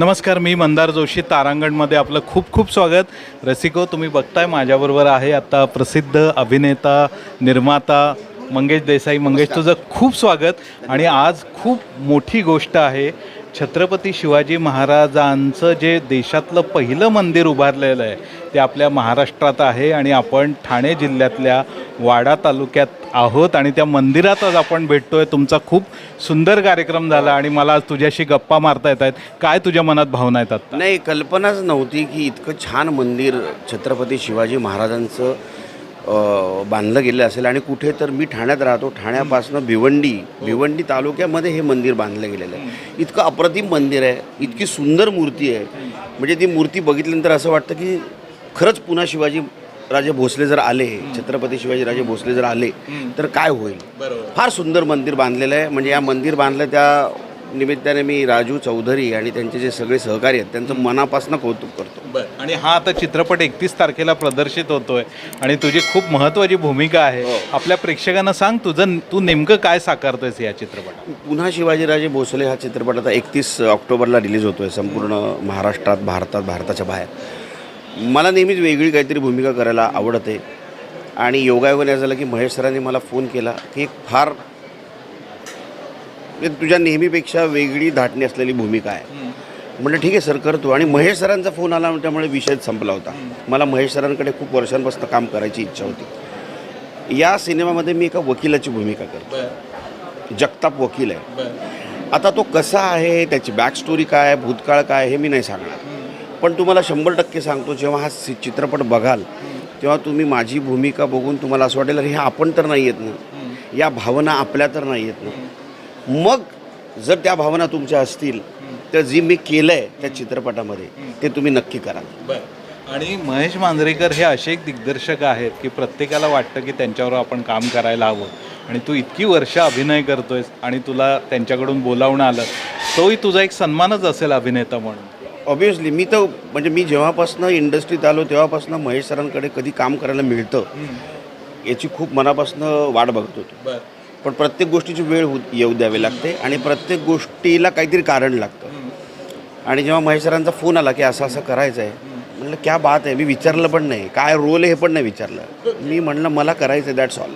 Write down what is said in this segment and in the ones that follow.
नमस्कार मी मंदार जोशी तारांगणमध्ये आपलं खूप खूप स्वागत. रसिको तुम्ही बघताय माझ्याबरोबर आहे आता प्रसिद्ध अभिनेता निर्माता मंगेश देसाई. मंगेश तुझं खूप स्वागत. आणि आज खूप मोठी गोष्ट आहे. छत्रपती शिवाजी महाराजांचं जे देशातलं पहिलं मंदिर उभारलेलं आहे ते आपल्या महाराष्ट्रात आहे आणि आपण ठाणे जिल्ह्यातल्या वाडा तालुक्यात आहोत आणि त्या मंदिरातच आपण भेटतो आहे तुमचा खूप सुंदर कार्यक्रम झाला आणि मला आज तुझ्याशी गप्पा मारता येत आहेत. काय तुझ्या मनात भावना येतात नाही कल्पनाच नव्हती की इतकं छान मंदिर छत्रपती शिवाजी महाराजांचं बांधलं गेलं असेल आणि कुठे तर मी ठाण्यात राहतो. ठाण्यापासून भिवंडी भिवंडी तालुक्यामध्ये हे मंदिर बांधलं गेलेलं आहे. इतकं अप्रतिम मंदिर आहे. इतकी सुंदर मूर्ती आहे. म्हणजे ती मूर्ती बघितल्यानंतर असं वाटतं की खरंच पुन्हा शिवाजी राजे भोसले जर आले छत्रपती शिवाजी राजे भोसले जर आले तर काय होईल? फार सुंदर मंदिर बांधलेलं आहे. म्हणजे या मंदिर बांधलं त्या निमित्ताने मी राजू चौधरी आणि त्यांचे जे सगळे सहकारी आहेत त्यांचं मनापासून कौतुक करतो. आणि हा आता चित्रपट एकतीस तारखेला प्रदर्शित होतोय. आणि तुझी खूप महत्वाची भूमिका आहे. हो. आपल्या प्रेक्षकांना सांग तुझं तू नेमकं काय साकारतोयस या चित्रपटात? पुन्हा शिवाजीराजे भोसले हा चित्रपट आता एकतीस ऑक्टोबरला रिलीज होतो आहे संपूर्ण महाराष्ट्रात भारतात भारताच्या बाहेर. मला नेहमीच वेगळी काहीतरी भूमिका करायला आवडते. आणि योगायोगाने झालं की महेश सरांनी मला फोन केला की एक फार तुझ्या नेहमीपेक्षा वेगळी धाटणी असलेली भूमिका आहे. म्हटलं ठीक आहे सर करतो. आणि महेश सरांचा फोन आला त्यामुळे विषयच संपला होता. मला महेश सरांकडे खूप वर्षांपासून काम करायची इच्छा होती. या सिनेमामध्ये मी एका वकिलाची भूमिका करतो. जगताप वकील आहे. आता तो कसा आहे त्याची बॅक स्टोरी काय आहे भूतकाळ काय हे मी नाही सांगणार. पण तुम्हाला शंभर टक्के सांगतो जेव्हा हा सि- चित्रपट बघाल तेव्हा तुम्ही माझी भूमिका बघून तुम्हाला असं वाटेल हे आपण तर नाही येत ना. या भावना आपल्या तर नाही येत ना. मग जर त्या भावना तुमच्या असतील तर जी मी केलं आहे त्या चित्रपटामध्ये ते तुम्ही नक्की कराल आणि महेश मांजरेकर हे असे एक दिग्दर्शक आहेत की प्रत्येकाला वाटतं की त्यांच्यावर आपण काम करायला हवं. आणि तू इतकी वर्ष अभिनय करतोयस आणि तुला त्यांच्याकडून बोलावणं आलं तोही तुझा एक सन्मानच असेल अभिनेता म्हणून. ऑब्विसली मी तर म्हणजे मी जेव्हापासून इंडस्ट्रीत आलो तेव्हापासून महेश सरांकडे कधी काम करायला मिळतं याची खूप मनापासून वाट बघतो. पण प्रत्येक गोष्टीची वेळ येऊ द्यावी लागते आणि प्रत्येक गोष्टीला काहीतरी कारण लागतं. आणि जेव्हा महेश सरांचा फोन आला की असं असं करायचं आहे म्हणलं क्या बात आहे मी विचारलं पण नाही. काय रोल आहे हे पण नाही विचारलं. मी म्हणलं मला करायचं आहे दॅट्स ऑल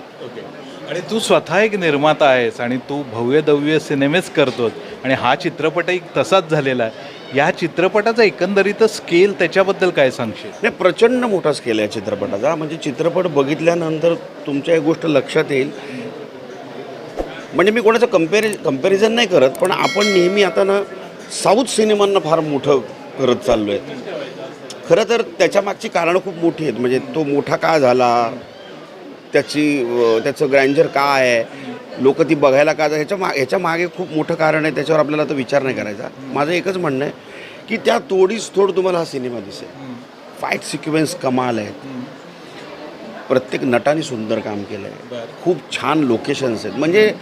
आणि तू स्वतः एक निर्माता आहेस आणि तू भव्य दव्य सिनेमेच करतोस. आणि हा चित्रपटही तसाच झालेला आहे. या चित्रपटाचा एकंदरीतच स्केल त्याच्याबद्दल काय सांगशील? नाही प्रचंड मोठा स्केल आहे चित्रपटाचा. म्हणजे चित्रपट बघितल्यानंतर तुमच्या एक गोष्ट लक्षात येईल. म्हणजे मी कोणाचं कम्पॅरि कंपॅरिझन नाही करत पण आपण नेहमी आता ना साऊथ सिनेमांना फार मोठं करत चाललो आहे खरं तर त्याच्या मागची कारणं खूप मोठी आहेत. म्हणजे तो मोठा का झाला? त्याची त्याचं ग्रँजर काय आहे? लोक ती बघायला का ह्याच्या मा ह्याच्या मागे खूप मोठं कारण आहे. त्याच्यावर आपल्याला आता विचार नाही करायचा. माझं एकच म्हणणं आहे की त्या तोडीस तोड तुम्हाला हा सिनेमा दिसेल. फाईट सिक्वेन्स कमाल आहेत. प्रत्येक नटाने सुंदर काम केलं आहे खूप छान लोकेशन्स आहेत. म्हणजे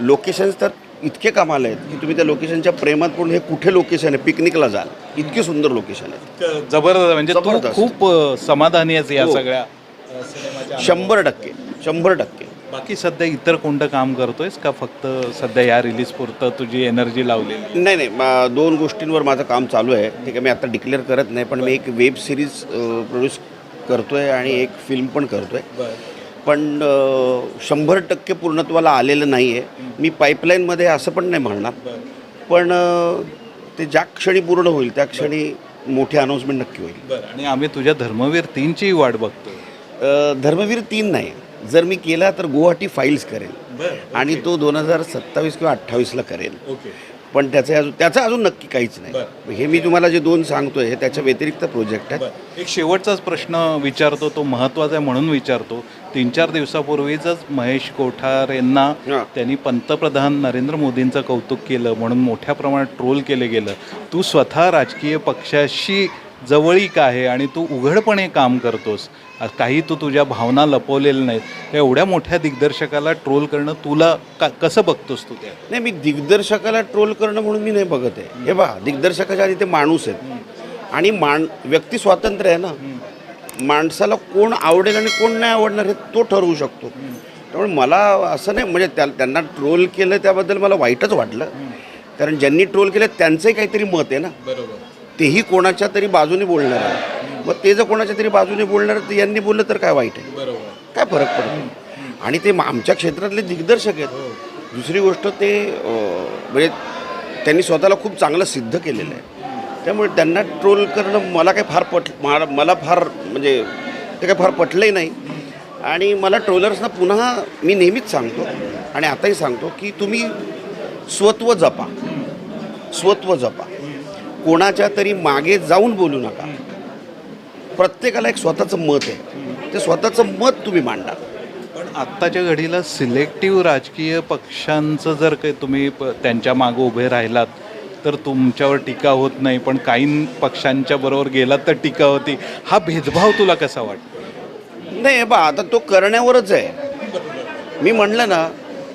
लोकेशन्स तर इतके कमाल आहेत की तुम्ही त्या लोकेशनच्या प्रेमात पडून हे कुठे लोकेशन आहे? पिकनिकला जाल. इतके सुंदर लोकेशन आहेत जबरदस्त म्हणजे तू जबरदस्त. खूप अ, समाधानी आहेस या हो. सगळ्या अ, सिनेमाच्या शंभर टक्के शंभर टक्के. बाकी सध्या इतर कोणतं काम करतोयस का फक्त सध्या या रिलीज पुरतं तुझी एनर्जी लावलेली नाही नाही मा- दोन गोष्टींवर माझं काम चालू आहे. ठीक आहे मी आता डिक्लेअर करत नाही पण मी एक वेब सिरीज प्रोड्यूस करतो आहे आणि एक फिल्म पण करतो आहे पण शंभर टक्के पूर्णत्वाला आलेलं नाही आहे मी पाईपलाईनमध्ये असं पण नाही म्हणणार. पण ते ज्या क्षणी पूर्ण होईल त्या क्षणी मोठी अनाऊन्समेंट नक्की होईल. आणि आम्ही तुझ्या धर्मवीर तीनचीही वाट बघतोय. अ, धर्मवीर तीन नाही. जर मी केला तर गुवाहाटी फाईल्स करेल. आणि तो दोन हजार सत्तावीस किंवा अठ्ठावीसला करेल. ओके. पण त्याचं अजून त्याचं अजून नक्की काहीच नाही. हे मी तुम्हाला जे दोन सांगतोय हे त्याच्या व्यतिरिक्त प्रोजेक्ट आहेत. एक शेवटचाच प्रश्न विचारतो तो महत्त्वाचा आहे म्हणून विचारतो. तीन चार दिवसापूर्वीच महेश कोठार यांना. त्यांनी पंतप्रधान नरेंद्र मोदींचं कौतुक केलं म्हणून मोठ्या प्रमाणात ट्रोल केलं गेलं. तू स्वतः राजकीय पक्षाशी जवळीक आहे आणि तू उघडपणे काम करतोस. काही तू तुझ्या भावना लपवलेल्या नाहीत. त्या एवढ्या मोठ्या दिग्दर्शकाला ट्रोल करणं तुला का कसं बघतोस तू त्या? नाही मी दिग्दर्शकाला ट्रोल करणं म्हणून मी नाही बघत आहे. हे पहा दिग्दर्शकाच्या आधी ते माणूस आहेत. आणि मान व्यक्ती स्वातंत्र्य आहे ना. माणसाला कोण आवडेल आणि कोण नाही आवडणार हे तो ठरवू शकतो. त्यामुळे मला असं नाही म्हणजे त्या त्यांना ट्रोल केलं त्याबद्दल मला वाईटच वाटलं. कारण ज्यांनी ट्रोल केलं त्यांचंही काहीतरी मत आहे ना. बरोबर. तेही कोणाच्या तरी बाजूने बोलणार आहे. मग ते जर कोणाच्या तरी बाजूने बोलणार तर यांनी बोललं तर काय वाईट आहे? काय फरक पडतो? आणि ते आमच्या क्षेत्रातले दिग्दर्शक आहेत. दुसरी गोष्ट ते म्हणजे त्यांनी स्वतःला खूप चांगलं सिद्ध केलेलं आहे. त्यामुळे त्यांना ट्रोल करणं मला काही फार पट मा- मला फार म्हणजे ते काही फार पटलंही नाही. आणि मला ट्रोलर्सना पुन्हा मी नेहमीच सांगतो आणि आताही सांगतो की तुम्ही स्वत्व जपा. स्वत्व जपा. कोणाच्या तरी मागे जाऊन बोलू नका. प्रत्येकाला एक स्वतःचं मत आहे. ते स्वतःचं मत तुम्ही मांडा. पण आत्ताच्या घडीला सिलेक्टिव्ह राजकीय पक्षांचं जर काही तुम्ही प- त्यांच्या मागं उभे राहिलात तर तुमच्यावर टीका होत नाही पण काही पक्षांच्या बरोबर गेलात तर टीका होती. हा भेदभाव तुला कसा वाटतो? नाही बा आता तो करण्यावरच आहे. मी म्हणलं ना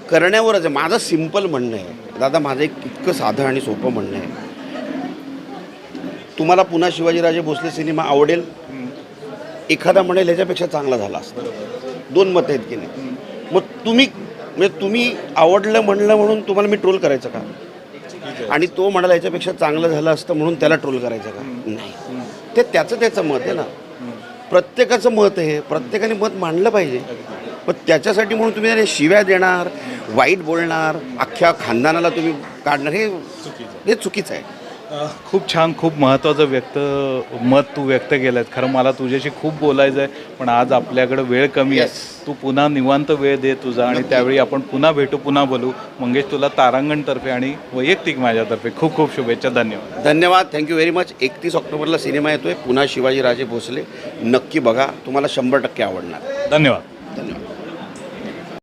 करण्यावरच आहे. माझं सिंपल म्हणणं आहे. दादा माझं एक इतकं साधं आणि सोपं म्हणणं आहे. तुम्हाला पुन्हा शिवाजीराजे भोसले सिनेमा आवडेल? एखादा म्हणेल ह्याच्यापेक्षा चांगला झाला असता. दोन मतं आहेत की नाही? मग तुम्ही म्हणजे तुम्ही आवडलं म्हणलं म्हणून तुम्हाला मी ट्रोल करायचं का? आणि तो म्हणाला याच्यापेक्षा चांगलं झालं असतं म्हणून त्याला ट्रोल करायचं का? नाही. ते त्याचं त्याचं मत आहे ना. प्रत्येकाचं मत आहे. प्रत्येकाने मत मांडलं पाहिजे. पण त्याच्यासाठी म्हणून तुम्ही शिव्या देणार वाईट बोलणार अख्ख्या खानदानाला तुम्ही काढणार हे हे चुकीचं आहे. खूप छान खूप महत्त्वाचं व्यक्त मत तू व्यक्त केलं आहे खरं मला तुझ्याशी खूप बोलायचं आहे पण आज आपल्याकडे वेळ कमी आहे. तू पुन्हा निवांत वेळ दे तुझा आणि त्यावेळी आपण पुन्हा भेटू पुन्हा बोलू. मंगेश तुला तारांगणतर्फे आणि वैयक्तिक माझ्यातर्फे खूप खूप शुभेच्छा. धन्यवाद. धन्यवाद. थँक्यू व्हेरी मच एकतीस ऑक्टोबरला सिनेमा येतोय. पुन्हा शिवाजीराजे भोसले. नक्की बघा. तुम्हाला शंभर टक्के आवडणार. धन्यवाद.